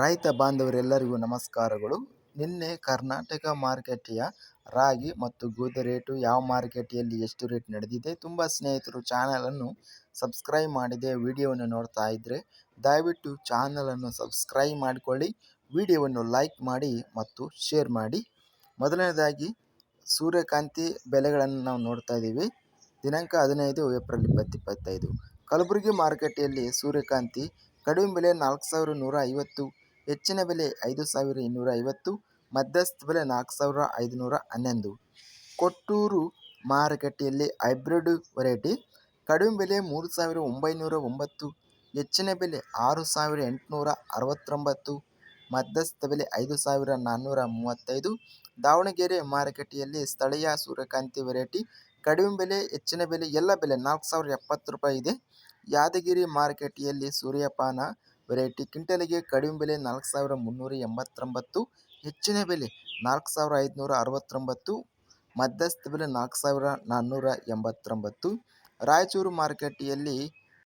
ರೈತ ಬಾಂಧವರೆಲ್ಲರಿಗೂ ನಮಸ್ಕಾರಗಳು. ನಿನ್ನೆ ಕರ್ನಾಟಕ ಮಾರುಕಟ್ಟೆಯ ರಾಗಿ ಮತ್ತು ಗೋಧಿ ರೇಟು ಯಾವ ಮಾರುಕಟ್ಟೆಯಲ್ಲಿ ಎಷ್ಟು ರೇಟ್ ನಡೆದಿದೆ ತುಂಬ ಸ್ನೇಹಿತರು ಚಾನಲನ್ನು ಸಬ್ಸ್ಕ್ರೈಬ್ ಮಾಡಿದೆ, ವಿಡಿಯೋವನ್ನು ನೋಡ್ತಾ ಇದ್ದರೆ ದಯವಿಟ್ಟು ಚಾನಲನ್ನು ಸಬ್ಸ್ಕ್ರೈಬ್ ಮಾಡಿಕೊಳ್ಳಿ, ವಿಡಿಯೋವನ್ನು ಲೈಕ್ ಮಾಡಿ ಮತ್ತು ಶೇರ್ ಮಾಡಿ. ಮೊದಲನೇದಾಗಿ ಸೂರ್ಯಕಾಂತಿ ಬೆಲೆಗಳನ್ನು ನಾವು ನೋಡ್ತಾ ಇದ್ದೀವಿ. ದಿನಾಂಕ ಹದಿನೈದು ಏಪ್ರಿಲ್ ಇಪ್ಪತ್ತು ಇಪ್ಪತ್ತೈದು. ಕಲಬುರಗಿ ಮಾರುಕಟ್ಟೆಯಲ್ಲಿ ಸೂರ್ಯಕಾಂತಿ ಕಡಿಮೆ ಬೆಲೆ ನಾಲ್ಕು ಸಾವಿರ ನೂರ ಐವತ್ತು ಹೆಚ್ಚಿನ ಬೆಲೆ ಐದು ಸಾವಿರ ಇನ್ನೂರ ಐವತ್ತು ಮಧ್ಯಸ್ಥ ಬೆಲೆ ನಾಲ್ಕು ಸಾವಿರ ಐದುನೂರ ಹನ್ನೊಂದು ಕೊಟ್ಟೂರು ಮಾರುಕಟ್ಟೆಯಲ್ಲಿ ಹೈಬ್ರಿಡ್ ವೆರೈಟಿ, ಕಡಿಮೆ ಬೆಲೆ ಮೂರು ಸಾವಿರ ಒಂಬೈನೂರ ಒಂಬತ್ತು ಹೆಚ್ಚಿನ ಬೆಲೆ ಆರು ಸಾವಿರ ಎಂಟುನೂರ ಅರವತ್ತೊಂಬತ್ತು ಮಧ್ಯಸ್ಥ ಬೆಲೆ ಐದು ಸಾವಿರ ನಾನ್ನೂರ ಮೂವತ್ತೈದು ದಾವಣಗೆರೆ ಮಾರುಕಟ್ಟೆಯಲ್ಲಿ ಸ್ಥಳೀಯ ಸೂರ್ಯಕಾಂತಿ ವೆರೈಟಿ, ಕಡಿಮೆ ಬೆಲೆ, ಹೆಚ್ಚಿನ ಬೆಲೆ, ಎಲ್ಲ ಬೆಲೆ ನಾಲ್ಕು ಸಾವಿರ ಎಪ್ಪತ್ತು ರೂಪಾಯಿ ಇದೆ. ಯಾದಗಿರಿ ಮಾರುಕಟ್ಟೆಯಲ್ಲಿ ಸೂರ್ಯಪಾನ ವೆರೈಟಿ. ಕ್ವಿಂಟಲಿಗೆ ಕಡಿಮೆ ಬೆಲೆ ನಾಲ್ಕು ಸಾವಿರ ಮುನ್ನೂರ ಎಂಬತ್ತೊಂಬತ್ತು, ಹೆಚ್ಚಿನ ಬೆಲೆ ನಾಲ್ಕು ಸಾವಿರ ಐದುನೂರ ಅರವತ್ತೊಂಬತ್ತು, ಮಧ್ಯಸ್ಥ ಬೆಲೆ ನಾಲ್ಕು ಸಾವಿರ ನಾನ್ನೂರ ಎಂಬತ್ತೊಂಬತ್ತು. ರಾಯಚೂರು ಮಾರುಕಟ್ಟೆಯಲ್ಲಿ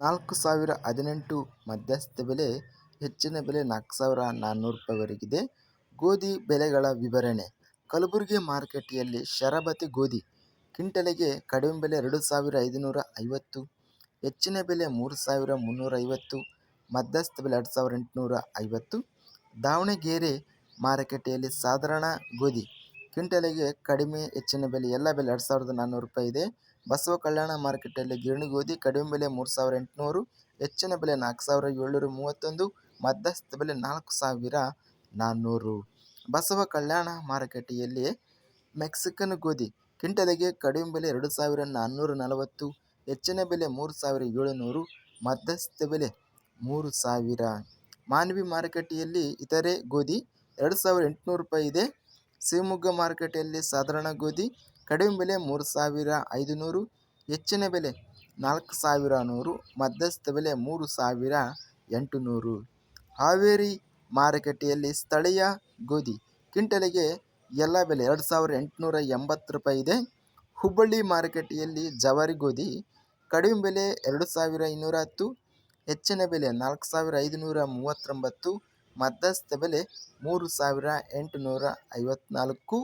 ನಾಲ್ಕು ಸಾವಿರ ಹದಿನೆಂಟು, ಮಧ್ಯಸ್ಥ ಬೆಲೆ ಹೆಚ್ಚಿನ ಬೆಲೆ ನಾಲ್ಕು ಸಾವಿರ ನಾನ್ನೂರು ರೂಪಾಯಿವರೆಗಿದೆ ಗೋಧಿ ಬೆಲೆಗಳ ವಿವರಣೆ. ಕಲಬುರಗಿ ಮಾರುಕಟ್ಟೆಯಲ್ಲಿ ಶರಬತಿ ಗೋಧಿ ಕ್ವಿಂಟಲಿಗೆ ಕಡಿಮೆ ಬೆಲೆ ಎರಡು ಸಾವಿರ ಐದುನೂರ ಐವತ್ತು ಹೆಚ್ಚಿನ ಬೆಲೆ ಮೂರು ಸಾವಿರ ಮುನ್ನೂರ ಐವತ್ತು ಮಧ್ಯಸ್ಥ ಬೆಲೆ ಎರಡು ಸಾವಿರ ಎಂಟುನೂರ ಐವತ್ತು. ದಾವಣಗೆರೆ ಮಾರುಕಟ್ಟೆಯಲ್ಲಿ ಸಾಧಾರಣ ಗೋಧಿ. ಕ್ವಿಂಟಲಿಗೆ ಕಡಿಮೆ ಹೆಚ್ಚಿನ ಬೆಲೆ, ಎಲ್ಲ ಬೆಲೆ ಎರಡು ಸಾವಿರದ ನಾನ್ನೂರು ರೂಪಾಯಿ ಇದೆ. ಬಸವ ಕಲ್ಯಾಣ ಮಾರುಕಟ್ಟೆಯಲ್ಲಿ ಗಿರಣಿ ಗೋಧಿ ಕಡಿಮೆ ಬೆಲೆ ಮೂರು ಸಾವಿರ ಎಂಟುನೂರು, ಹೆಚ್ಚಿನ ಬೆಲೆ ನಾಲ್ಕು ಸಾವಿರ ಏಳ್ನೂರ ಮೂವತ್ತೊಂದು, ಮಧ್ಯಸ್ಥ ಬೆಲೆ ನಾಲ್ಕು ಸಾವಿರ ನಾನ್ನೂರು ಬಸವ ಕಲ್ಯಾಣ ಮಾರುಕಟ್ಟೆಯಲ್ಲಿ ಮೆಕ್ಸಿಕನ್ ಗೋಧಿ ಕ್ವಿಂಟಲಿಗೆ ಕಡಿಮೆ ಬೆಲೆ ಎರಡು ಸಾವಿರ ನಾನ್ನೂರ ನಲವತ್ತು, ಹೆಚ್ಚಿನ ಬೆಲೆ ಮೂರು ಸಾವಿರ ಏಳುನೂರು, ಮಧ್ಯಸ್ಥ ಬೆಲೆ ಮೂರು ಸಾವಿರ. ಮಾನವಿ ಮಾರುಕಟ್ಟೆಯಲ್ಲಿ ಇತರೆ ಗೋಧಿ ಎರಡು ಸಾವಿರ ಎಂಟುನೂರು ರೂಪಾಯಿ ಇದೆ. ಶಿವಮೊಗ್ಗ ಮಾರುಕಟ್ಟೆಯಲ್ಲಿ ಸಾಧಾರಣ ಗೋಧಿ ಕಡಿಮೆ ಬೆಲೆ ಮೂರು ಸಾವಿರ ಐದುನೂರು. ಹೆಚ್ಚಿನ ಬೆಲೆ ನಾಲ್ಕು ಸಾವಿರ ನೂರು. ಮಧ್ಯಸ್ಥ ಬೆಲೆ ಮೂರು ಸಾವಿರ ಎಂಟುನೂರು. ಹಾವೇರಿ ಮಾರುಕಟ್ಟೆಯಲ್ಲಿ ಸ್ಥಳೀಯ ಗೋಧಿ ಕ್ವಿಂಟಲಿಗೆ ಎಲ್ಲ ಬೆಲೆ ಎರಡು ಸಾವಿರ ಎಂಟುನೂರ ಎಂಬತ್ತು ರೂಪಾಯಿ ಇದೆ. ಹುಬ್ಬಳ್ಳಿ ಮಾರುಕಟ್ಟೆಯಲ್ಲಿ ಜವಾರಿ ಗೋಧಿ ಕಡಿಮೆ ಬೆಲೆ ಎರಡು ಸಾವಿರ ಇನ್ನೂರ ಹತ್ತು. ಹೆಚ್ಚಿನ ಬೆಲೆ ನಾಲ್ಕು ಸಾವಿರ ಐದುನೂರ ಮೂವತ್ತೊಂಬತ್ತು, ಮಧ್ಯಸ್ಥ ಬೆಲೆ ಮೂರು ಸಾವಿರ ಎಂಟುನೂರ ಐವತ್ನಾಲ್ಕು.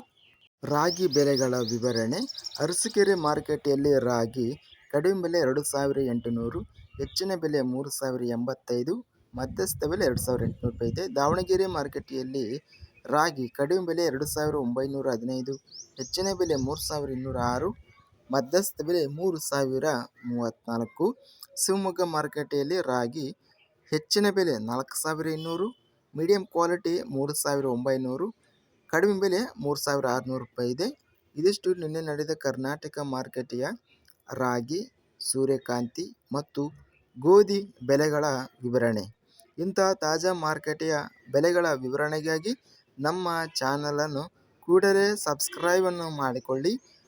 ರಾಗಿ ಬೆಲೆಗಳ ವಿವರಣೆ, ಅರಸೀಕೆರೆ ಮಾರುಕಟ್ಟೆಯಲ್ಲಿ ರಾಗಿ ಕಡಿಮೆ ಬೆಲೆ ಎರಡು ಸಾವಿರ ಎಂಟುನೂರು, ಹೆಚ್ಚಿನ ಬೆಲೆ ಮೂರು ಸಾವಿರ ಎಂಬತ್ತೈದು, ಮಧ್ಯಸ್ಥ ಬೆಲೆ ಎರಡು ಸಾವಿರ ಎಂಟುನೂರು ರೂಪಾಯಿ ಇದೆ. ದಾವಣಗೆರೆ ಮಾರುಕಟ್ಟೆಯಲ್ಲಿ ರಾಗಿ ಕಡಿಮೆ ಬೆಲೆ ಎರಡು ಸಾವಿರ ಒಂಬೈನೂರ ಹದಿನೈದು, ಹೆಚ್ಚಿನ ಬೆಲೆ ಮೂರು ಸಾವಿರ ಇನ್ನೂರ ಆರು ಮಧ್ಯಸ್ಥ ಬೆಲೆ ಮೂರು ಸಾವಿರ ಮೂವತ್ತ್ನಾಲ್ಕು ಶಿವಮೊಗ್ಗ ಮಾರುಕಟ್ಟೆಯಲ್ಲಿ ರಾಗಿ ಹೆಚ್ಚಿನ ಬೆಲೆ ನಾಲ್ಕು ಸಾವಿರ ಇನ್ನೂರು ಮೀಡಿಯಂ ಕ್ವಾಲಿಟಿ ಮೂರು ಸಾವಿರ ಒಂಬೈನೂರು, ಕಡಿಮೆ ಬೆಲೆ ಮೂರು ಸಾವಿರ ಆರುನೂರು ರೂಪಾಯಿ ಇದೆ. ಇದಿಷ್ಟು ನಿನ್ನೆ ನಡೆದ ಕರ್ನಾಟಕ ಮಾರುಕಟ್ಟೆಯ ರಾಗಿ, ಸೂರ್ಯಕಾಂತಿ ಮತ್ತು ಗೋಧಿ ಬೆಲೆಗಳ ವಿವರಣೆ. ಇಂತಹ ತಾಜಾ ಮಾರುಕಟ್ಟೆಯ ಬೆಲೆಗಳ ವಿವರಣೆಗಾಗಿ ನಮ್ಮ ಚಾನಲನ್ನು ಕೂಡಲೇ ಸಬ್ಸ್ಕ್ರೈಬನ್ನು ಮಾಡಿಕೊಳ್ಳಿ.